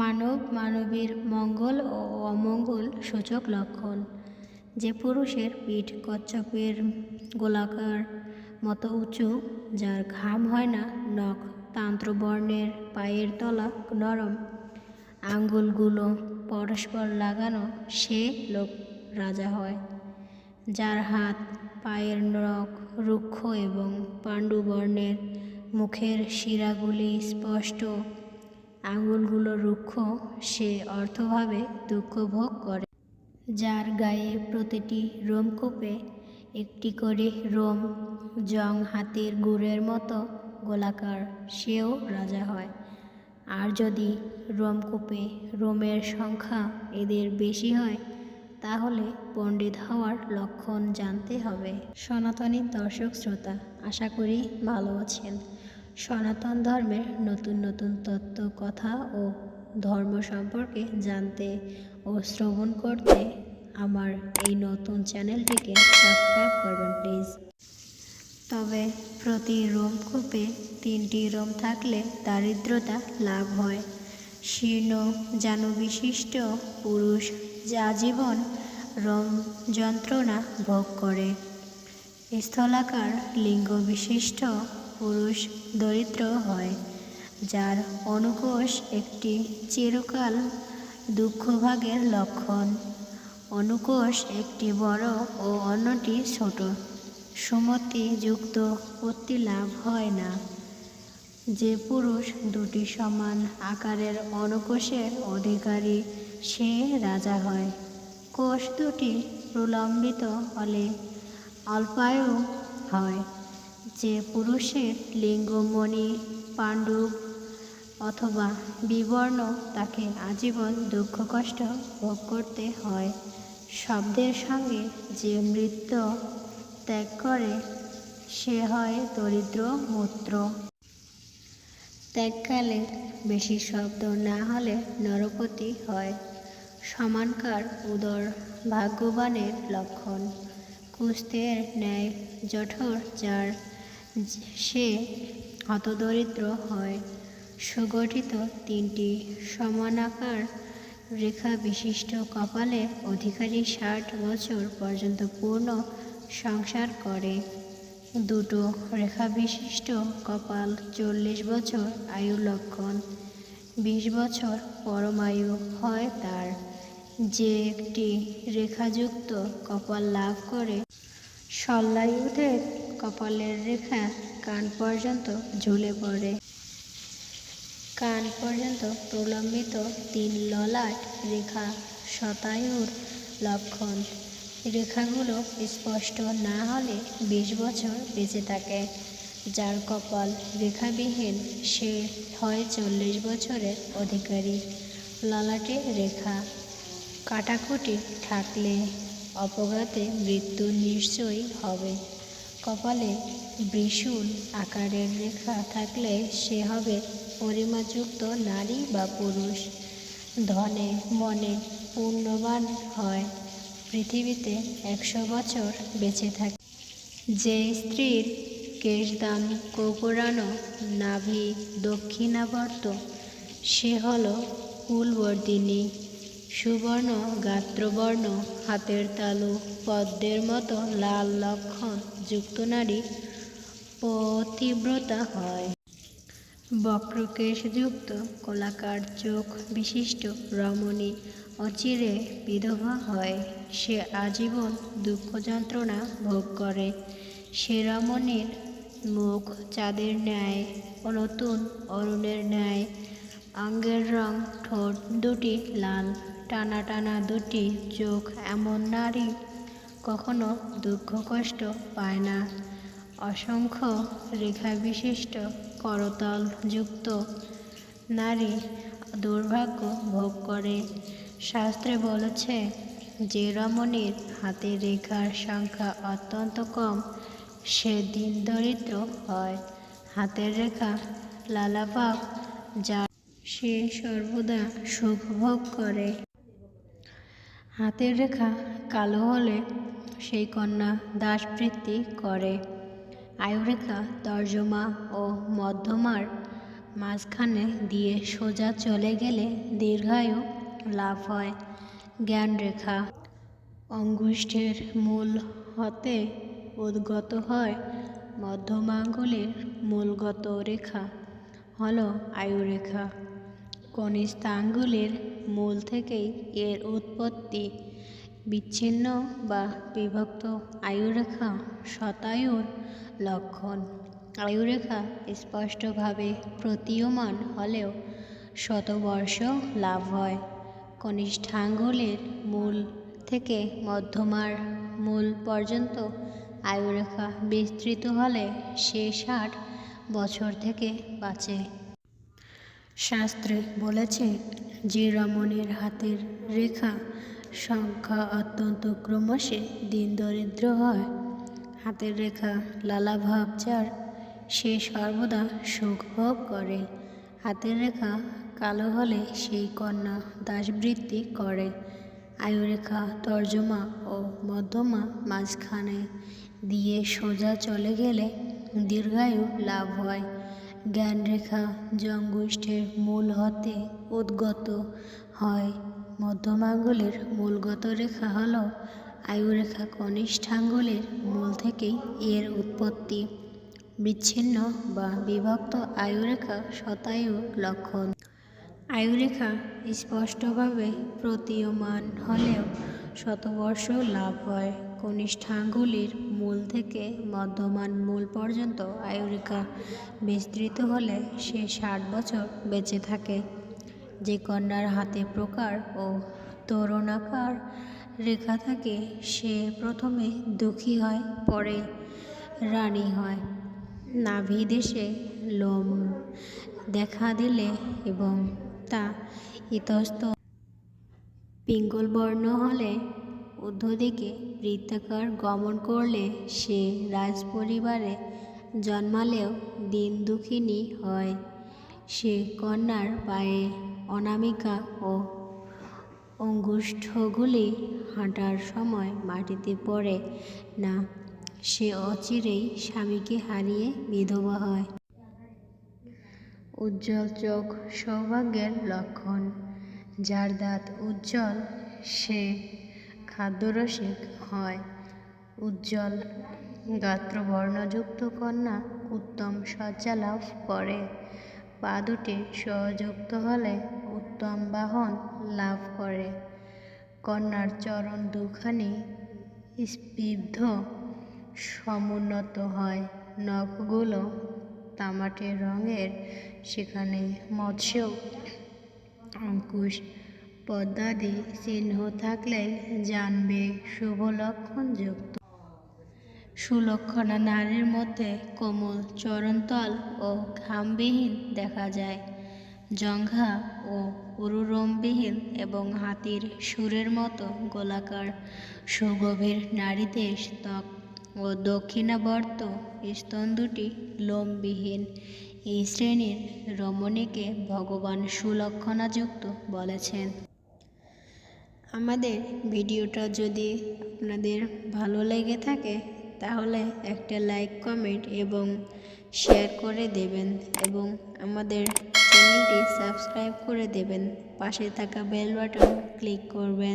মানব মানবীর মঙ্গল ও অমঙ্গল সূচক লক্ষণ। যে পুরুষের পিঠ কচ্ছপের গোলাকার মতো উঁচু, যার ঘাম হয় না, নখ তান্ত্রবর্ণের পায়ের তলা নরম, আঙ্গুলগুলো পরস্পর লাগানো, সে লোক রাজা হয়, যার হাত পায়ের নখ রুক্ষ এবং পাণ্ডুবর্ণের মুখের শিরাগুলি স্পষ্ট আঙুলগুলো রুক্ষ, সে অর্থভাবে দুঃখ ভোগ করে। যার গায়ে প্রতিটি রোমকূপে একটি করে রোম, জং হাতির গুড়ের মতো গোলাকার, সেও রাজা হয়। আর যদি রোমকূপে রোমের সংখ্যা এদের বেশি হয়, তাহলে পণ্ডিত হওয়ার লক্ষণ জানতে হবে। সনাতনী দর্শক শ্রোতা, আশা করি ভালো আছেন। সনাতন ধর্মের নতুন নতুন তত্ত্ব কথা ও ধর্ম সম্পর্কে জানতে ও শ্রবণ করতে আমার এই নতুন চ্যানেলটিকে সাবস্ক্রাইব করবেন, প্লিজ। তবে প্রতি রোম কূপে তিনটি রোম থাকলে দারিদ্রতা লাভ হয়। শীর্ণ জানুবিশিষ্ট পুরুষ যা জীবন রোম যন্ত্রণা ভোগ করে। স্থলাকার লিঙ্গ বিশিষ্ট পুরুষ দরিদ্র হয়, যার অনুকোষ একটি চিরকাল দুঃখভাগের লক্ষণ। অনুকোষ একটি বড় ও অন্যটি ছোট। সুমতিযুক্ত উত্তি লাভ হয় না। যে পুরুষ দুটি সমান আকারের অনুকোষের অধিকারী, সে রাজা হয়। কোষ দুটি প্রলম্বিত হলে অল্পায়ু হয়। যে পুরুষের লিঙ্গমণি পাণ্ডব অথবা বিবর্ণ তাকে আজীবন দুঃখ কষ্ট ভোগ করতে হয়। শব্দের সঙ্গে যে মৃত্যু ত্যাগ করে, সে হয় দরিদ্র মূত্র। ত্যাগকালে বেশি শব্দ না হলে নরপতি হয়। সমানকার উদর ভাগ্যবানের লক্ষণ। কুস্তের ন্যায় জঠর যার সে হতদরিদ্র হয়। সুগঠিত তিনটি সমানাকার রেখা বিশিষ্ট কপালে অধিকারী ষাট বছর পর্যন্ত পূর্ণ সংসার করে। দুটো রেখা বিশিষ্ট কপাল চল্লিশ বছর আয়ু লক্ষণ। বিশ বছর পরমায়ু হয় তার। যে একটি রেখাযুক্ত কপাল লাভ করে সল্লায়ুধের কপালের রেখা কান পর্যন্ত ঝুলে পড়ে। কান পর্যন্ত প্রলম্বিত তিন ললাট রেখা শতায়ুর লক্ষণ। রেখাগুলো স্পষ্ট না হলে বিশ বছর বেঁচে থাকে। যার কপাল রেখাবিহীন, সে হয় চল্লিশ বছরের অধিকারী। ললাটে রেখা কাটাকুটি থাকলে অপঘাতে মৃত্যু নিশ্চয়ই হবে। কপালে বৃষুল আকারের রেখা থাকলে সে হবে পরিমাযুক্ত নারী বা পুরুষ। ধনে মনে পূর্ণবান হয়। পৃথিবীতে একশো বছর বেঁচে থাকে। যে স্ত্রীর কেশদাম কোকড়ানো নাভি দক্ষিণাবর্ত, সে হল কুলবর্দিনী সুবর্ণ, গাত্রবর্ণ, হাতের তালু, পদ্মের মতো লাল লক্ষণ যুক্ত নারী পতিব্রতা হয়। বক্রকেশযুক্ত কলাকার চোখ বিশিষ্ট, রমণী, অচিরে বিধবা হয়। সে আজীবন দুঃখ যন্ত্রণা ভোগ করে। সে রমণীর মুখ চাঁদের ন্যায় ও নতুন অরুণের ন্যায় অঙ্গের রং ঠোঁট দুটি লাল। টানা টানা দুটি চোখ এমন নারী কখনো দুঃখ কষ্ট পায় না। অসংখ্য রেখা বিশিষ্ট করতল যুক্ত নারী দুর্ভাগ্য ভোগ করে। শাস্ত্রে বলেছে, যে রমণীর হাতে রেখার সংখ্যা অত্যন্ত কম, সে দিন দরিদ্র হয়। হাতের রেখা লালাভাব যা সে সর্বদা সুখ ভোগ করে। হাতের রেখা কালো হলে সেই কন্যা দাসবৃত্তি করে। আয়ুরেখা তর্জমা ও মধ্যমার মাঝখানে দিয়ে সোজা চলে গেলে দীর্ঘায়ু লাভ হয়। জ্ঞান রেখা অঙ্গুষ্ঠের মূল হতে উদ্গত হয়। মধ্যমাঙ্গুলের মূলগত রেখা হল আয়ুরেখা। কনিষ্ঠাঙ্গুলের মূল থেকেই এর উৎপত্তি বিচ্ছিন্ন বা বিভক্ত আয়ুরেখা শতায়ুর লক্ষণ। আয়ুরেখা স্পষ্টভাবে প্রতীয়মান হলেও শতবর্ষ লাভ হয়। কনিষ্ঠাঙ্গুলের মূল থেকে মধ্যমার মূল পর্যন্ত আয়ুরেখা বিস্তৃত হলে সে ষাট বছর থেকে বাঁচে। শাস্ত্রে বলেছে যে রমণের হাতের রেখা সংখ্যা অত্যন্ত ক্রমশে দিন দরিদ্র হয়। হাতের রেখা লালাভাব যার, সে সর্বদা সুখ ভোগ করে। হাতের রেখা কালো হলে সেই কন্যা দাসবৃত্তি করে। আয়ুরেখা তর্জমা ও মধ্যমা মাঝখানে দিয়ে সোজা চলে গেলে দীর্ঘায়ু লাভ হয়। জ্ঞানরেখা জঙ্গুষ্ঠের মূল হতে উদ্গত হয়। মধ্যমাঙ্গুলের মূলগত রেখা হল আয়ুরেখা কনিষ্ঠাঙ্গুলের মূল থেকেই এর উৎপত্তি। বিচ্ছিন্ন বা বিভক্ত আয়ুরেখা শতায়ু লক্ষণ। আয়ুরেখা স্পষ্টভাবে প্রতীয়মান হলেও শতবর্ষ লাভ হয়। কনিষ্ঠাঙ্গুলির মূল থেকে মধ্যমান মূল পর্যন্ত আয়ুরিকা বিস্তৃত হলে সে ষাট বছর বেঁচে থাকে। যে কন্যার হাতে প্রকার ও তরুণাকার রেখা থাকে, সে প্রথমে দুঃখী হয়, পরে রানী হয়। নাভি দেশে লোম দেখা দিলে এবং তা ইতস্ত পিঙ্গল বর্ণ হলে ঊর্ধ্বদিকে বৃত্তাকার গমন করলে সে রাজপরিবারে জন্মালেও দিন দুঃখিনী হয়। সে কন্যার পায়ে অনামিকা ও অঙ্গুষ্ঠগুলি হাঁটার সময় মাটিতে পড়ে না, সে অচিরেই স্বামীকে হারিয়ে বিধবা হয়। উজ্জ্বল চোখ সৌভাগ্যের লক্ষণ, যার দাঁত উজ্জ্বল, সে খাদ্যরসিক হয়। উজ্জ্বল গাত্রবর্ণযুক্ত কন্যা উত্তম সজ্জা লাভ করে। পা দুটি সহযুক্ত হলে উত্তম বাহন লাভ করে। কন্যার চরণ দুখানি স্পিব্ধ সমুন্নত হয়। নখগুলো তামাটে রঙের, সেখানে মৎস্য, অঙ্কুশ পদ্মাদি চিহ্ন থাকলে জানবে শুভ লক্ষণযুক্ত সুলক্ষণা নারীর মধ্যে কোমল, চরণতল ও ঘামবিহীন দেখা যায়। জঙ্ঘা ও উরুরমবিহীন এবং হাতির সুরের মতো গোলাকার সুগভীর নারীদের ত্বক ও দক্ষিণাবর্ত স্তন দুটি লোমবিহীন। এই শ্রেণির রমণীকে ভগবান সুলক্ষণাযুক্ত বলেছেন। আমাদের ভিডিওটা যদি আপনাদের ভালো লেগে থাকে, তাহলে একটা লাইক কমেন্ট এবং শেয়ার করে দেবেন এবং আমাদের চ্যানেলটি সাবস্ক্রাইব করে দেবেন। পাশে থাকা বেল বাটন ক্লিক করবেন।